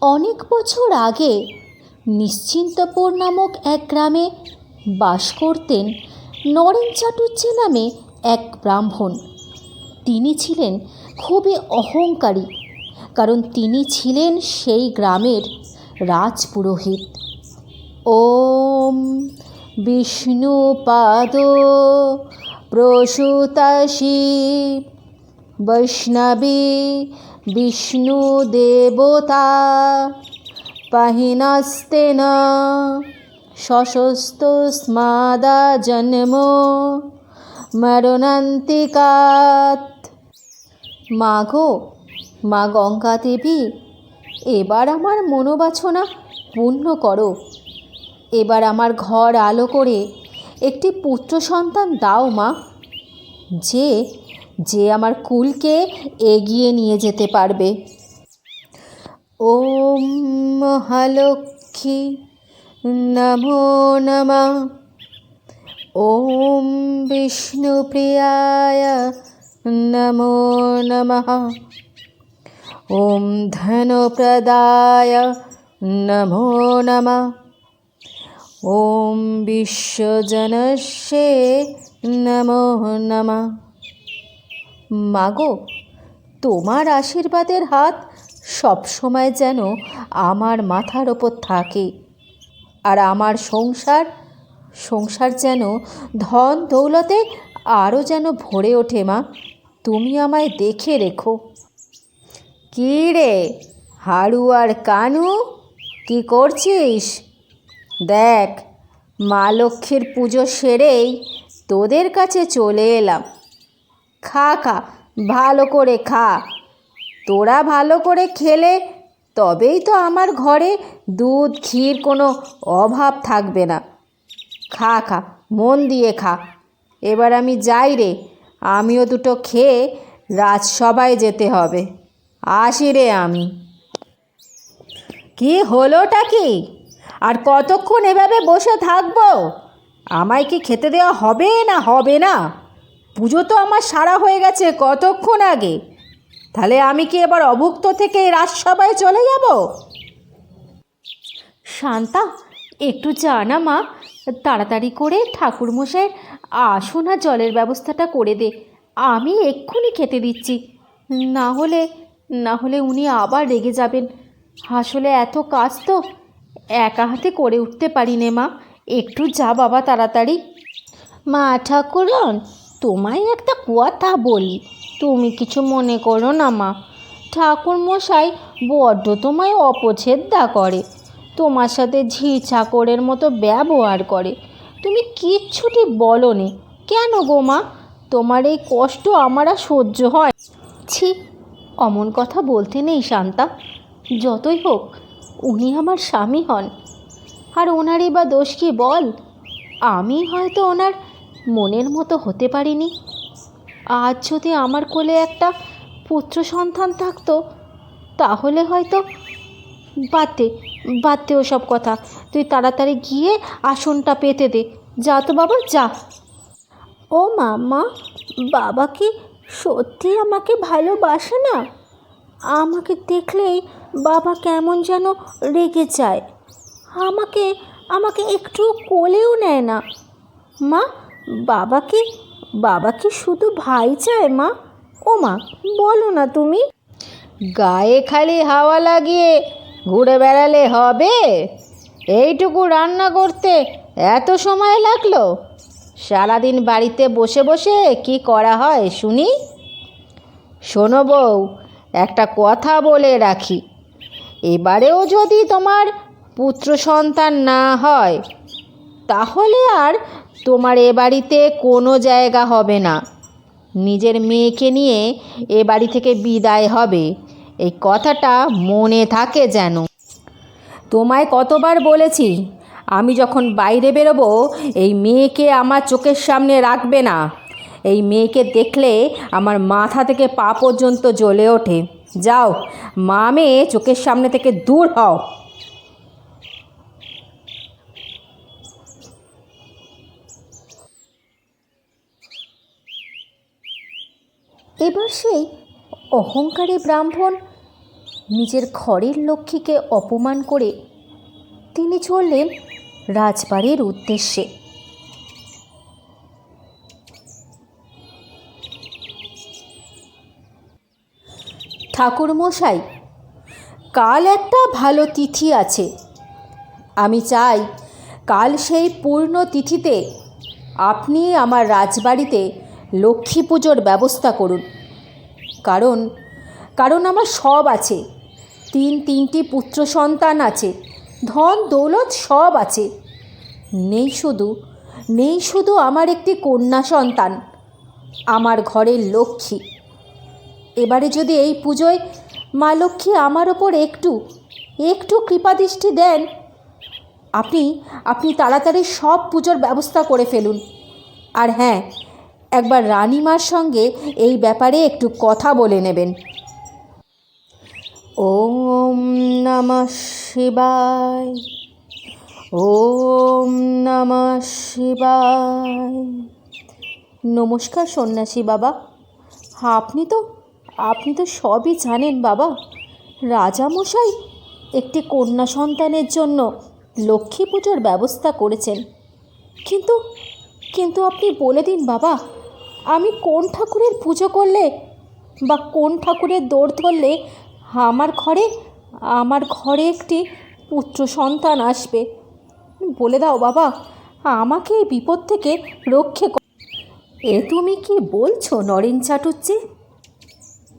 অনেক বছর আগে নিশ্চিন্তপুর নামক এক গ্রামে বাস করতেন নরেন চাটুর্যে নামে এক ব্রাহ্মণ। তিনি ছিলেন খুবই অহংকারী, কারণ তিনি ছিলেন সেই গ্রামের রাজপুরোহিত। ওম বিষ্ণুপাদ প্রসূতাশি বৈষ্ণবী বিষ্ণুদেবতা পাহিনাস্তেন সশস্তস্মাদা জন্ম, মরণান্তিকাত। মা গো, মা গঙ্গা দেবী, এবার আমার মনোবাসনা পূর্ণ করো। এবার আমার ঘর আলো করে একটি পুত্র সন্তান দাও মা, যে যে আমার কুলকে এগিয়ে নিয়ে যেতে পারবে। ওম মহালক্ষ্মী নমো নমঃ। ওম বিষ্ণুপ্রিয়ায় নমো নমঃ। ওম ধনপ্রদায় নমো নমঃ। ওম বিশ্বজনস্যে নমো নমঃ। মাগো, তোমার আশীর্বাদের হাত সবসময় যেন আমার মাথার ওপর থাকে। আর আমার সংসার সংসার যেন ধন দৌলতে আরও যেন ভরে ওঠে মা, তুমি আমায় দেখে রেখো। কী রে, হাড়ু আর কানু, কি করছিস? দেখ, মা লক্ষ্মীর পুজো সেরেই তোদের কাছে চলে এলাম। খা খা, ভালো করে খা। তোরা ভালো করে খেলে তবেই তো আমার ঘরে দুধ, ক্ষীর কোনো অভাব থাকবে না। খা খা, মন দিয়ে খা। এবার আমি যাই রে, আমিও দুটো খেয়ে রাজসভায় যেতে হবে। আসি রে আমি। কি হলোটা কি? আর কতক্ষণ এভাবে বসে থাকব? আমায় কি খেতে দেওয়া হবে না হবে না? পুজো তো আমার সারা হয়ে গেছে কতক্ষণ আগে? তাহলে আমি কি এবার অভুক্ত থেকে রাজসভায় চলে যাব? শান্তা একটু জানা মা। তাড়াতাড়ি করে ঠাকুরমশাই আসুন আর জলের ব্যবস্থাটা করে দে। আমি এক্ষুনি খেতে দিচ্ছি। না হলে না হলে উনি আবার রেগে যাবেন। আসলে এত কাজ তো একা হাতে করে উঠতে পারি নে মা। একটু যা বাবা তাড়াতাড়ি। মা ঠাকুরন তোমায় একটা কথা বলি। তুমি কিছু মনে করো না, মা। ঠাকুর মশাই বড্ড তোমায় অপছেদ্যা করে। তোমার সাথে ঝি চাকরের মতো ব্যবহার করে। তুমি কিচ্ছুটি বলো নি কেন গো, মা? তোমার এই কষ্ট আমার আর সহ্য হয়। ছি, অমন কথা বলতে নেই, শান্তা। যতই হোক, উনি আমার স্বামী হন। আর ওনারই বা দোষ কি বল? আমি হয়তো ওনার মনের মতো হতে পারিনি। আজ যদি আমার কোলে একটা পুত্র সন্তান থাকতো, তাহলে হয়তো বাদতে বাদতে ওসব কথা। তুই তাড়াতাড়ি গিয়ে আসনটা পেতে দে। যা তো বাবা, যা। ও মামা, বাবা কি সত্যি আমাকে ভালোবাসে না? আমাকে দেখলেই বাবা কেমন যেন রেগে যায়। আমাকে আমাকে একটু কোলেও নেয় না। মা বাবা কি বাবা কি শুধু ভাই চায় মা? ও মা বলো না তুমি। গায়ে খালি হাওয়া লাগিয়ে ঘুরে বেড়ালে হবে। এইটুকু রান্না করতে এত সময় লাগল? সারাদিন বাড়িতে বসে বসে কি করা হয় শুনি? শোনো বউ, একটা কথা বলে রাখি। এবারেও যদি তোমার পুত্র সন্তান না হয়, তাহলে আর তোমার এ বাড়িতে কোনো জায়গা হবে না। নিজের মেয়েকে নিয়ে এ বাড়ি থেকে বিদায় হবে। এই কথাটা মনে থাকে যেন। তোমায় কতবার বলেছি, আমি যখন বাইরে বেরোবো, এই মেয়েকে আমার চোখের সামনে রাখবে না। এই মেয়েকে দেখলে আমার মাথা থেকে পা পর্যন্ত জ্বলে ওঠে। যাও, মা মেয়ে চোখের সামনে থেকে দূর হও। এবার সেই অহংকারী ব্রাহ্মণ নিজের ঘরের লক্ষ্মীকে অপমান করে তিনি চললেন রাজবাড়ির উদ্দেশ্যে। ঠাকুরমশাই, কাল একটা ভালো তিথি আছে। আমি চাই কাল সেই পূর্ণ তিথিতে আপনি আমার রাজবাড়িতে লক্ষ্মী পুজোর ব্যবস্থা করুন। কারণ কারণ আমার সব আছে। তিন তিনটি পুত্র সন্তান আছে। ধন দৌলত সব আছে। নেই শুধু নেই শুধু আমার একটি কন্যা সন্তান, আমার ঘরের লক্ষ্মী। এবারে যদি এই পুজোয় মা লক্ষ্মী আমার ওপর একটু একটু কৃপাদৃষ্টি দেন, আপনি আপনি তাড়াতাড়ি সব পুজোর ব্যবস্থা করে ফেলুন। আর হ্যাঁ একবার রানীমার সঙ্গে এই ব্যাপারে একটু কথা বলে নেবেন। ওম নমঃ শিবায়। ওম নমঃ শিবায়। নমস্কার সন্ন্যাসী বাবা। আপনি তো আপনি তো সবই জানেন বাবা। রাজামশাই একটি কন্যা সন্তানের জন্য লক্ষ্মী পুজোর ব্যবস্থা করেছেন। কিন্তু কিন্তু আপনি বলে দিন বাবা। আমি কোন ঠাকুরের পুজো করলে বা কোন ঠাকুরের দৌড় ধরলে আমার ঘরে আমার ঘরে একটি পুত্র সন্তান আসবে? বলে দাও বাবা, আমাকে এই বিপদ থেকে রক্ষে কর। এ তুমি কি বলছো, নরেন চাটুজ্জে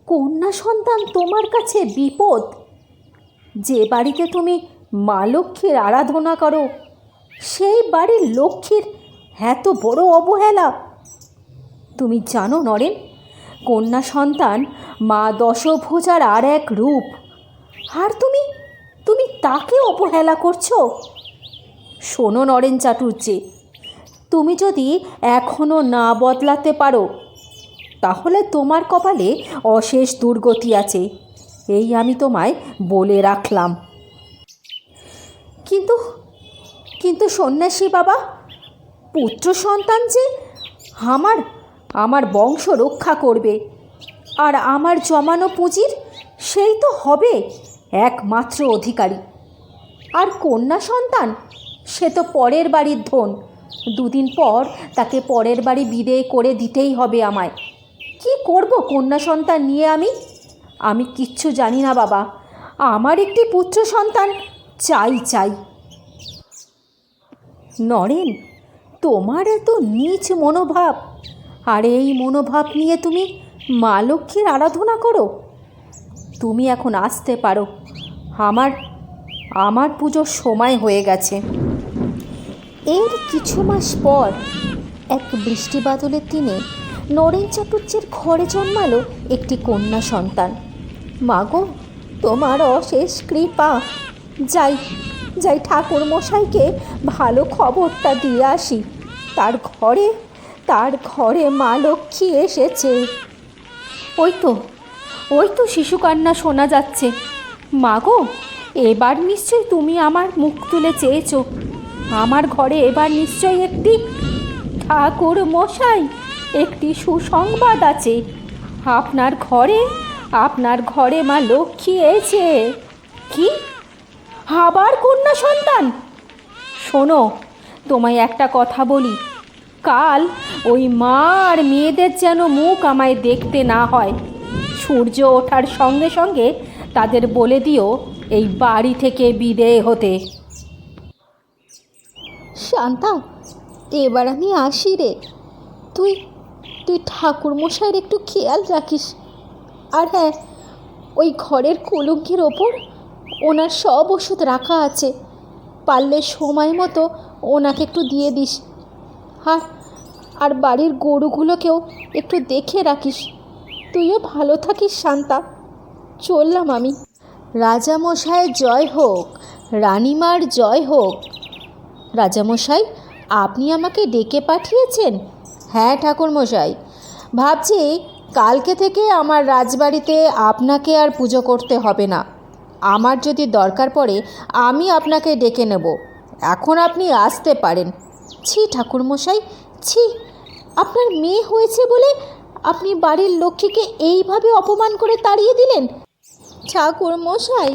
কন্যা সন্তান তোমার কাছে বিপদ? যে বাড়িতে তুমি মা লক্ষ্মীর আরাধনা করো, সেই বাড়ির লক্ষ্মীর এত বড় অবহেলা তুমি জানো নরেন, কন্যা সন্তান মা দশভুজার আর এক রূপ। আর তুমি তুমি তাকে অবহেলা করছ? শোনো নরেন চাটুর্যে, তুমি যদি এখনও না বদলাতে পারো, তাহলে তোমার কপালে অশেষ দুর্গতি আছে, এই আমি তোমায় বলে রাখলাম। কিন্তু কিন্তু সন্ন্যাসী বাবা, পুত্র সন্তান যে আমার আমার বংশ রক্ষা করবে। আর আমার জমানো পুঁজির সেই তো হবে একমাত্র অধিকারী। আর কন্যা সন্তান, সে তো পরের বাড়ির ধন। দুদিন পর তাকে পরের বাড়ি বিদেয় করে দিতেই হবে আমায়। কি করব কন্যা সন্তান নিয়ে আমি? আমি কিচ্ছু জানি না বাবা। আমার একটি পুত্র সন্তান চাই চাই। নরেন, তোমার এত নীচ মনোভাব। আর এই মনোভাব নিয়ে তুমি মা লক্ষ্মীর আরাধনা করো। তুমি এখন আসতে পারো। আমার আমার পুজোর সময় হয়ে গেছে। এর কিছু মাস পর এক বৃষ্টি বাদলের দিনে নরেন চাটুর্যের ঘরে জন্মালো একটি কন্যা সন্তান। মাগো তোমার অশেষ কৃপা। যাই যাই ঠাকুর মশাইকে ভালো খবরটা দিয়ে আসি। তার ঘরে তার ঘরে মা লক্ষ্মী এসেছে। ওই তো ওই তো শিশু কান্না শোনা যাচ্ছে। মা গো, এবার নিশ্চয়ই তুমি আমার মুখ তুলে চেয়েছো। আমার ঘরে এবার নিশ্চয়ই একটি ঠাকুর মশাই, একটি সুসংবাদ আছে। আপনার ঘরে আপনার ঘরে মা লক্ষ্মী এসে কি? আবার কন্যা সন্তান? শোনো, তোমায় একটা কথা বলি। কাল ওই মা আর মেয়েদের যেন মুখ আমায় দেখতে না হয়। সূর্য ওঠার সঙ্গে সঙ্গে তাদের বলে দিও, এই বাড়ি থেকে বিদেয় হতে। শান্তা, এবার আমি আসি রে। তুই তুই ঠাকুর মশাইয়ের একটু খেয়াল রাখিস। আর হ্যাঁ ওই ঘরের কলঙ্কের ওপর ওনার সব ওষুধ রাখা আছে। পারলে সময় মতো ওনাকে একটু দিয়ে দিস। আর আর বাড়ির গরুগুলোকেও একটু দেখে রাখিস। তুইও ভালো থাকিস, শান্তা। চললাম আমি। রাজামশাই জয় হোক, রানীমার জয় হোক। রাজামশাই, আপনি আমাকে ডেকে পাঠিয়েছেন? হ্যাঁ ঠাকুরমশাই। ভাবছি কালকে থেকে আমার রাজবাড়িতে আপনাকে আর পুজো করতে হবে না। আমার যদি দরকার পড়ে, আমি আপনাকে ডেকে নেব। এখন আপনি আসতে পারেন। ছি, ঠাকুরমশাই ছি আপনার মেয়ে হয়েছে বলে আপনি বাড়ির লক্ষ্মীকে এইভাবে অপমান করে তাড়িয়ে দিলেন? ঠাকুর মশাই,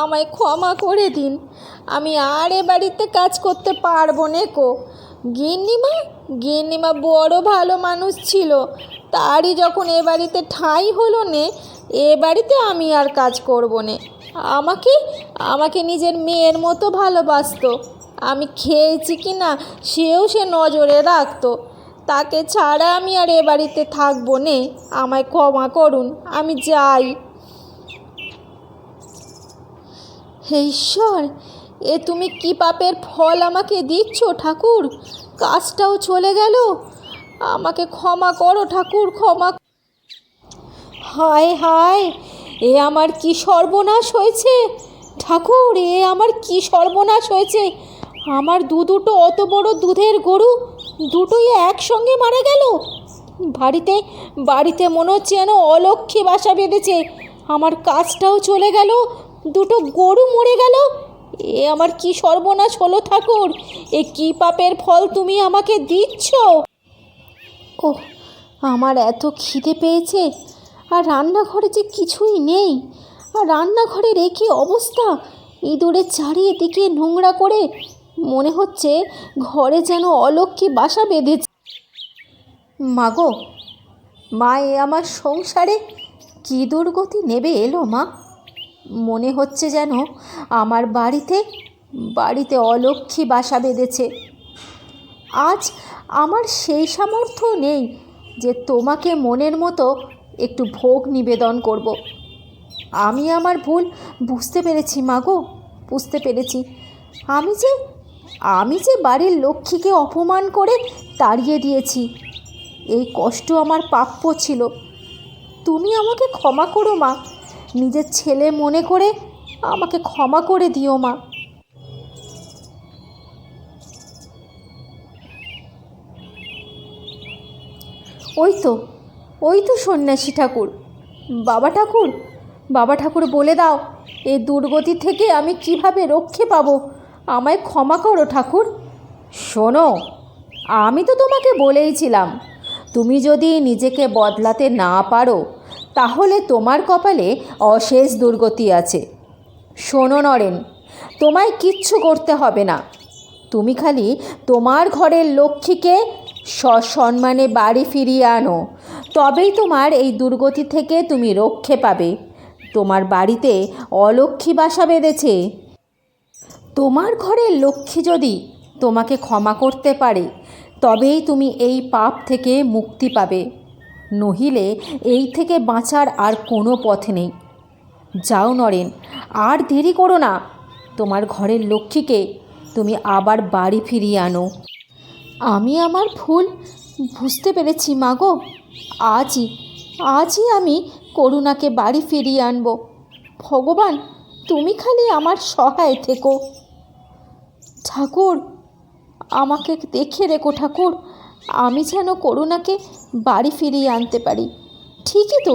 আমায় ক্ষমা করে দিন। আমি আর এ বাড়িতে কাজ করতে পারব নে কো। গিন্নিমা গিন্নিমা বড় ভালো মানুষ ছিল। তারই যখন এ বাড়িতে ঠাঁই হলো নে, এ বাড়িতে আমি আর কাজ করব নে। আমাকে আমাকে নিজের মেয়ের মতো ভালোবাসতো। আমি খেয়েছি কি না, সেও সে নজরে রাখতো। তাকে ছাড়া আমি আর এ বাড়িতে থাকব নে, আমায় ক্ষমা করুন, আমি যাই। হে ঈশ্বর, এ তুমি কি পাপের ফল আমাকে দিচ্ছ ঠাকুর? কাজটাও চলে গেল। আমাকে ক্ষমা করো ঠাকুর, ক্ষমা হায় হায়, এ আমার কি সর্বনাশ হয়েছে? ঠাকুর, এ আমার কি সর্বনাশ হয়েছে? আমার দু দুটো অত বড় দুধের গরু, দুটোই একসঙ্গে মারা গেল? বাড়িতে বাড়িতে মনে হচ্ছে যেন অলক্ষী বাসা বেঁধেছে। আমার কাজটাও চলে গেল, দুটো গরু মরে গেল। এ আমার কি সর্বনাশ হলো ঠাকুর? এ কি পাপের ফল তুমি আমাকে দিচ্ছ? ও আমার এত খিদে পেয়েছে, আর রান্নাঘরে যে কিছুই নেই। আর রান্নাঘরের একই অবস্থা? ইঁদুরের চারিদিকে নোংরা করে মনে হচ্ছে ঘরে যেন অলক্ষী বাসা বেঁধেছে। মাগো মা এ আমার সংসারে কী দুর্গতি নেবে এলো মা? মনে হচ্ছে যেন আমার বাড়িতে বাড়িতে অলক্ষী বাসা বেঁধেছে। আজ আমার সেই সামর্থ্য নেই যে তোমাকে মনের মতো একটু ভোগ নিবেদন করব। আমি আমার ভুল বুঝতে পেরেছি মাগো, বুঝতে পেরেছি। আমি যে আমি যে বাড়ির লক্ষ্মীকে অপমান করে তাড়িয়ে দিয়েছি, এই কষ্ট আমার প্রাপ্য ছিল। তুমি আমাকে ক্ষমা করো মা। নিজের ছেলে মনে করে আমাকে ক্ষমা করে দিও মা। ওই তো ওই তো সন্ন্যাসী ঠাকুর। বাবা ঠাকুর বাবা ঠাকুর বলে দাও এই দুর্গতি থেকে আমি কীভাবে রক্ষে পাবো? আমায় ক্ষমা করো, ঠাকুর। শোনো, আমি তো তোমাকে বলেইছিলাম, তুমি যদি নিজেকে বদলাতে না পারো, তাহলে তোমার কপালে অশেষ দুর্গতি আছে। শোনো, নরেন, তোমায় কিচ্ছু করতে হবে না। তুমি খালি তোমার ঘরের লক্ষ্মীকে সসম্মানে বাড়ি ফিরিয়ে আনো। তবেই তোমার এই দুর্গতি থেকে তুমি রক্ষে পাবে। তোমার বাড়িতে অলক্ষ্মী বাসা বেঁধেছে। তোমার ঘরের লক্ষ্মী যদি তোমাকে ক্ষমা করতে পারে, তবেই তুমি এই পাপ থেকে মুক্তি পাবে। নহিলে এই থেকে বাঁচার আর কোনো পথ নেই। যাও নরেন, আর দেরি করো না। তোমার ঘরের লক্ষ্মীকে তুমি আবার বাড়ি ফিরিয়ে আনো। আমি আমার ভুল বুঝতে পেরেছি মাগো আজই আজই আমি করুণাকে বাড়ি ফিরিয়ে আনব। ভগবান তুমি খালি আমার সহায় থেকো। ঠাকুর, আমাকে দেখে রেখো ঠাকুর, আমি যেন করুণাকে বাড়ি ফিরিয়ে আনতে পারি। ঠিকই তো,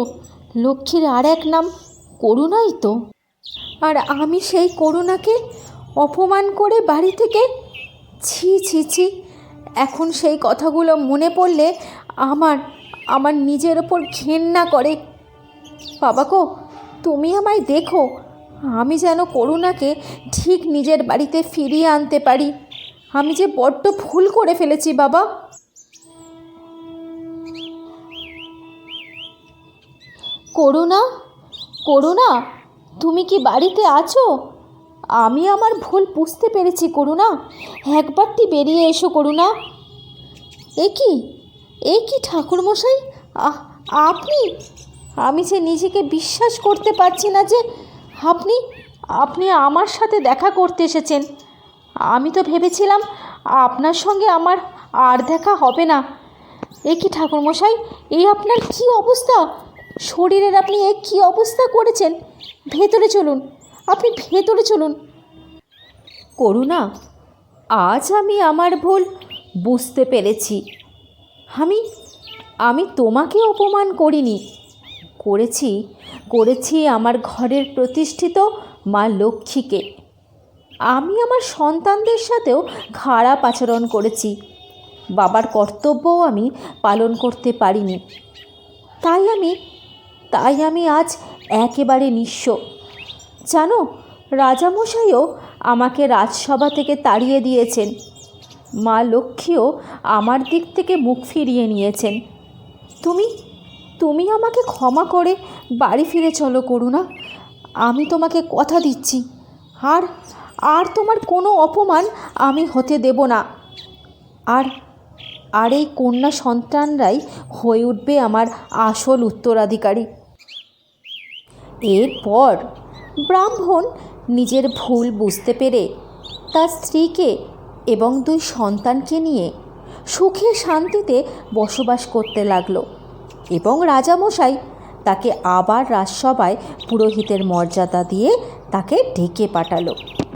লক্ষ্মীর আর এক নাম করুণাই তো। আর আমি সেই করুণাকে অপমান করে বাড়ি থেকে ছি ছি ছি, এখন সেই কথাগুলো মনে পড়লে আমার আমার নিজের ওপর ঘেন্না করে। বাবাকো তুমি আমায় দেখো আমি যেন করুণাকে ঠিক নিজের বাড়িতে ফিরিয়ে আনতে পারি। আমি যে বড্ড ভুল করে ফেলেছি, বাবা। করুণা করুণা, তুমি কি বাড়িতে আছো? আমি আমার ভুল বুঝতে পেরেছি, করুণা। একবারটি বেরিয়ে এসো, করুণা। এ কি? এ কি, ঠাকুরমশাই? আপনি? আমি যে নিজেকে বিশ্বাস করতে পারছি না যে আপনি আপনি আমার সাথে দেখা করতে এসেছেন। আমি তো ভেবেছিলাম আপনার সঙ্গে আমার আর দেখা হবে না। এ কি ঠাকুরমশাই, এই আপনার কি অবস্থা? শরীরের আপনি এ কি অবস্থা করেছেন? ভেতরে চলুন, আপনি ভেতরে চলুন। করুণা, আজ আমি আমার ভুল বুঝতে পেরেছি। আমি আমি তোমাকে অপমান করিনি, করেছি করেছি আমার ঘরের প্রতিষ্ঠিত মা লক্ষ্মীকে। আমি আমার সন্তানদের সাথেও খারাপ আচরণ করেছি। বাবার কর্তব্যও আমি পালন করতে পারিনি। তাই আমি তাই আমি আজ একেবারে নিঃস্ব। জানো, রাজামশাইও আমাকে রাজসভা থেকে তাড়িয়ে দিয়েছেন। মা লক্ষ্মীও আমার দিক থেকে মুখ ফিরিয়ে নিয়েছেন। তুমি তুমি আমাকে ক্ষমা করে বাড়ি ফিরে চলো, করুণা। আমি তোমাকে কথা দিচ্ছি। আর আর তোমার কোনো অপমান আমি হতে দেব না। আর আর এই কন্যা সন্তানরাই হয়ে উঠবে আমার আসল উত্তরাধিকারী। এরপর ব্রাহ্মণ নিজের ভুল বুঝতে পেরে তার স্ত্রীকে এবং দুই সন্তানকে নিয়ে সুখে শান্তিতে বসবাস করতে লাগল। এবং রাজামশাই তাকে আবার রাজসভায় পুরোহিতের মর্যাদা দিয়ে তাকে ডেকে পাঠালো।